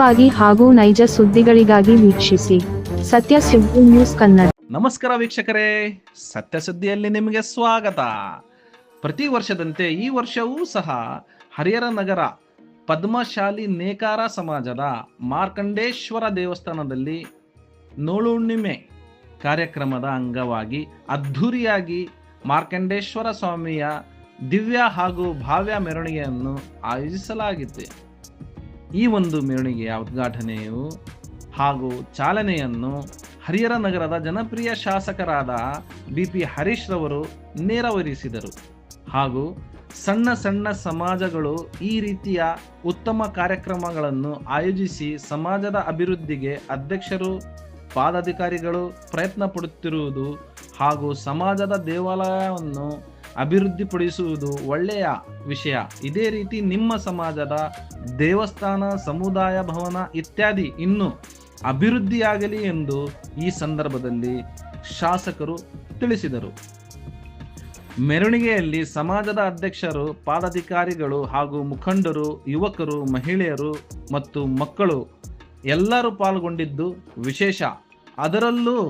ವಾಗಿ ಹಾಗೂ ನೈಜ ಸುದ್ದಿಗಳಿಗಾಗಿ ವೀಕ್ಷಿಸಿ ಸತ್ಯ ಸುದ್ದಿ ನ್ಯೂಸ್ ಕನ್ನಡ. ನಮಸ್ಕಾರ ವೀಕ್ಷಕರೇ, ಸತ್ಯ ಸುದ್ದಿಯಲ್ಲಿ ನಿಮಗೆ ಸ್ವಾಗತ. ಪ್ರತಿ ವರ್ಷದಂತೆ ಈ ವರ್ಷವೂ ಸಹ ಹರಿಹರ ನಗರ ಪದ್ಮಶಾಲಿ ನೇಕಾರ ಸಮಾಜದ ಮಾರ್ಕಂಡೇಶ್ವರ ದೇವಸ್ಥಾನದಲ್ಲಿ ನೋಳುಣ್ಣಿಮೆ ಕಾರ್ಯಕ್ರಮದ ಅಂಗವಾಗಿ ಅದ್ಧೂರಿಯಾಗಿ ಮಾರ್ಕಂಡೇಶ್ವರ ಸ್ವಾಮಿಯ ದಿವ್ಯ ಹಾಗೂ ಭಾವ್ಯ ಮೆರವಣಿಗೆಯನ್ನು ಆಯೋಜಿಸಲಾಗಿತ್ತು. ಈ ಒಂದು ಮೆರವಣಿಗೆಯ ಉದ್ಘಾಟನೆಯು ಹಾಗೂ ಚಾಲನೆಯನ್ನು ಹರಿಹರ ನಗರದ ಜನಪ್ರಿಯ ಶಾಸಕರಾದ ಬಿ ಪಿ ಹರೀಶ್ ರವರು ನೆರವೇರಿಸಿದರು. ಹಾಗೂ ಸಣ್ಣ ಸಣ್ಣ ಸಮಾಜಗಳು ಈ ರೀತಿಯ ಉತ್ತಮ ಕಾರ್ಯಕ್ರಮಗಳನ್ನು ಆಯೋಜಿಸಿ ಸಮಾಜದ ಅಭಿವೃದ್ಧಿಗೆ ಅಧ್ಯಕ್ಷರು ಪಾದಾಧಿಕಾರಿಗಳು ಪ್ರಯತ್ನ ಪಡುತ್ತಿರುವುದು ಹಾಗೂ ಸಮಾಜದ ದೇವಾಲಯವನ್ನು ಅಭಿವೃದ್ಧಿಪಡಿಸುವುದು ಒಳ್ಳೆಯ ವಿಷಯ. ಇದೇ ರೀತಿ ನಿಮ್ಮ ಸಮಾಜದ ದೇವಸ್ಥಾನ, ಸಮುದಾಯ ಭವನ ಇತ್ಯಾದಿ ಇನ್ನು ಅಭಿವೃದ್ಧಿಯಾಗಲಿ ಎಂದು ಈ ಸಂದರ್ಭದಲ್ಲಿ ಶಾಸಕರು ತಿಳಿಸಿದರು. ಮೆರವಣಿಗೆಯಲ್ಲಿ ಸಮಾಜದ ಅಧ್ಯಕ್ಷರು ಪಾದಾಧಿಕಾರಿಗಳು ಹಾಗೂ ಮುಖಂಡರು, ಯುವಕರು, ಮಹಿಳೆಯರು ಮತ್ತು ಮಕ್ಕಳು ಎಲ್ಲರೂ ಪಾಲ್ಗೊಂಡಿದ್ದು ವಿಶೇಷ. ಅದರಲ್ಲೂ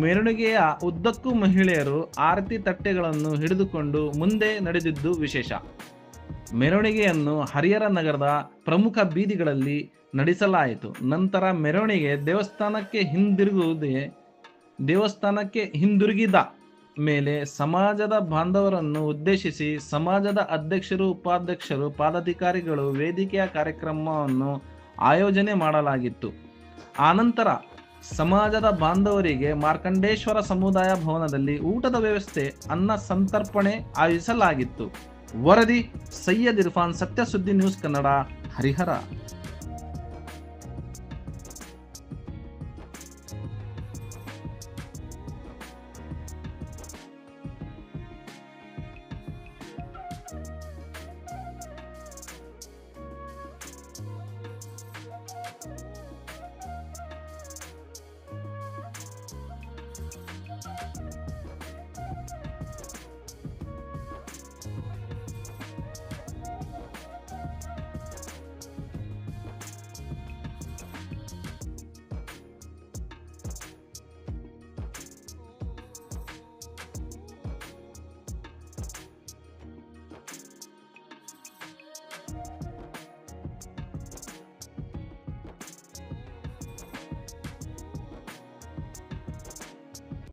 ಮೆರವಣಿಗೆಯ ಉದ್ದಕ್ಕೂ ಮಹಿಳೆಯರು ಆರತಿ ತಟ್ಟೆಗಳನ್ನು ಹಿಡಿದುಕೊಂಡು ಮುಂದೆ ನಡೆದಿದ್ದು ವಿಶೇಷ. ಮೆರವಣಿಗೆಯನ್ನು ಹರಿಹರ ನಗರದ ಪ್ರಮುಖ ಬೀದಿಗಳಲ್ಲಿ ನಡೆಸಲಾಯಿತು. ನಂತರ ಮೆರವಣಿಗೆ ದೇವಸ್ಥಾನಕ್ಕೆ ಹಿಂದಿರುಗುವುದೇ, ದೇವಸ್ಥಾನಕ್ಕೆ ಹಿಂದಿರುಗಿದ ಮೇಲೆ ಸಮಾಜದ ಬಾಂಧವರನ್ನು ಉದ್ದೇಶಿಸಿ ಸಮಾಜದ ಅಧ್ಯಕ್ಷರು, ಉಪಾಧ್ಯಕ್ಷರು, ಪಾದಾಧಿಕಾರಿಗಳು ವೇದಿಕೆಯ ಕಾರ್ಯಕ್ರಮವನ್ನು ಆಯೋಜನೆ ಮಾಡಲಾಗಿತ್ತು. ಆನಂತರ ಸಮಾಜದ ಬಾಂಧವರಿಗೆ ಮಾರ್ಕಂಡೇಶ್ವರ ಸಮುದಾಯ ಭವನದಲ್ಲಿ ಊಟದ ವ್ಯವಸ್ಥೆ ಅನ್ನ ಸಂತರ್ಪಣೆ ಆಯೋಜಿಸಲಾಗಿತ್ತು. ವರದಿ ಸೈಯದ್ ಇರ್ಫಾನ್ ಸತ್ಯಸುದ್ದಿ ನ್ಯೂಸ್ ಕನ್ನಡ, ಹರಿಹರ.